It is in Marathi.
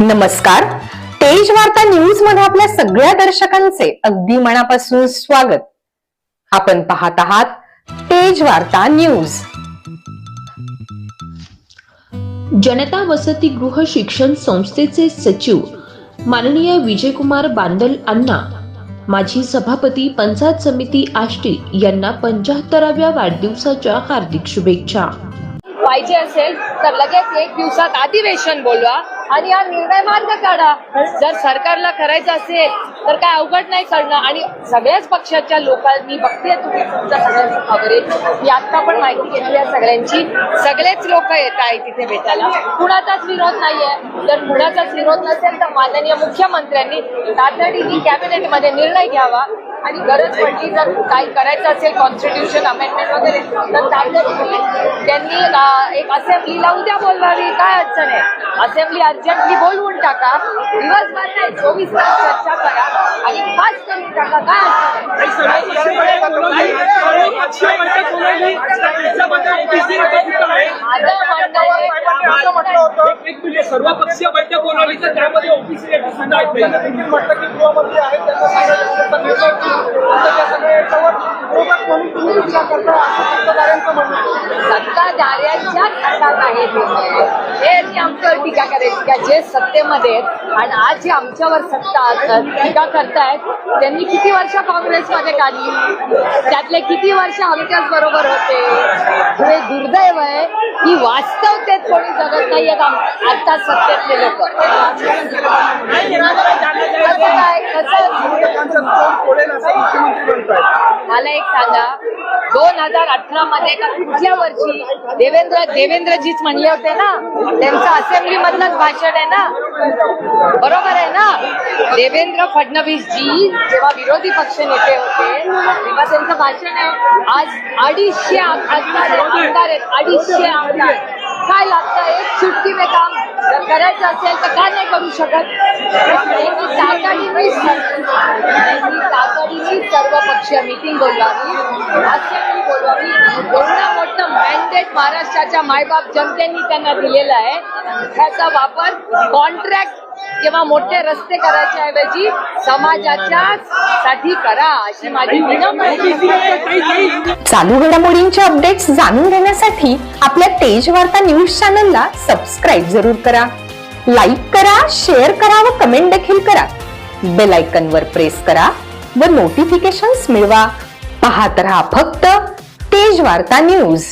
नमस्कार. तेज वार्ता न्यूजमध्ये आपल्या सगळ्या दर्शकांचे अगदी मनापासून स्वागत. आपण पाहत आहात तेज वार्ता न्यूज जनता वसतिगृह शिक्षण संस्थेचे सचिव माननीय विजयकुमार बांदल अण्णा माजी सभापती पंचायत समिती आष्टी यांना पंच्याहत्तराव्या वाढदिवसाच्या हार्दिक शुभेच्छा. पाहिजे असेल तर लगेच एक दिवसात अधिवेशन बोलवा आणि हा निर्णय मार्ग काढा. जर सरकारला करायचं असेल तर काय अवघड नाही करणं. आणि सगळ्याच पक्षाच्या लोकांनी बघते तुम्ही तुमच्या सगळ्यांचं कव्हरेज मी आत्ता पण माहिती घेतली आहे सगळ्यांची. सगळेच लोक येत आहेत तिथे भेटायला. कुणाचाच विरोध नाहीये. जर कुणाचाच विरोध नसेल तर माननीय मुख्यमंत्र्यांनी तातडीने कॅबिनेटमध्ये निर्णय घ्यावा. आणि गरज पडली जर काही करायचं असेल कॉन्स्टिट्यूशन अमेंडमेंट वगैरे तर तातडीने त्यांनी एक असेंब्लीला उद्या बोलवावी काय अडचण आहे असेंब्ली अर्जंटली बोलवून टाका दिवसभर नाही चोवीस तास चर्चा करा आणि पास करून टाका काय माझं म्हणणं सर्व पक्षीय बैठक बोलवली तर सत्ताधाऱ्यांच्या हातात आहे हे. मी आमच्यावर टीका करायची का जे सत्तेमध्ये आहेत आणि आज जे आमच्यावर सत्ता टीका करतायत त्यांनी किती वर्ष काँग्रेसमध्ये काढली? त्यातले किती वर्ष आमच्याच बरोबर होते? हे दुर्दैव आहे की वास्तवतेत कोणी जगत नाही आता सत्तेतले लोक. काय? कसं? मला एक सांगा. दोन हजार अठरा मध्ये का कुठल्या वर्षी देवेंद्र देवेंद्रजीच म्हणले होते ना? त्यांचं असेंब्ली मधलंच भाषण आहे ना? बरोबर? आहे ना देवेंद्र फडणवीस जी जेव्हा विरोधी पक्ष नेते होते तेव्हा त्यांचं भाषण आहे आज अडीचशे आमदार आमदार आहेत अडीचशे आमदार काय लागतं? एक चुटकी में काम जर करायचं असेल तर का नाही करू शकत? तातडीने तातडीने सर्व पक्ष मिटिंग बोलवावी. असेंब्ली बोलवावी. एवढं मोठं मॅन्डेट महाराष्ट्राच्या मायबाप जनतेने त्यांना दिलेलं आहे. त्याचा वापर कॉन्ट्रॅक्ट किंवा मोठे रस्ते करायच्या ऐवजी समाजाच्या साठी करा अशी माझी चालू घडामोडींच्या अपडेट्स जाणून घेण्यासाठी आपल्या तेज वार्ता न्यूज चॅनलला सबस्क्राईब जरूर करा. लाईक करा शेअर करा व कमेंट देखील करा. बेल आयकन वर प्रेस करा व नोटिफिकेशन्स मिळवा. पाहत रहा फक्त तेज वार्ता न्यूज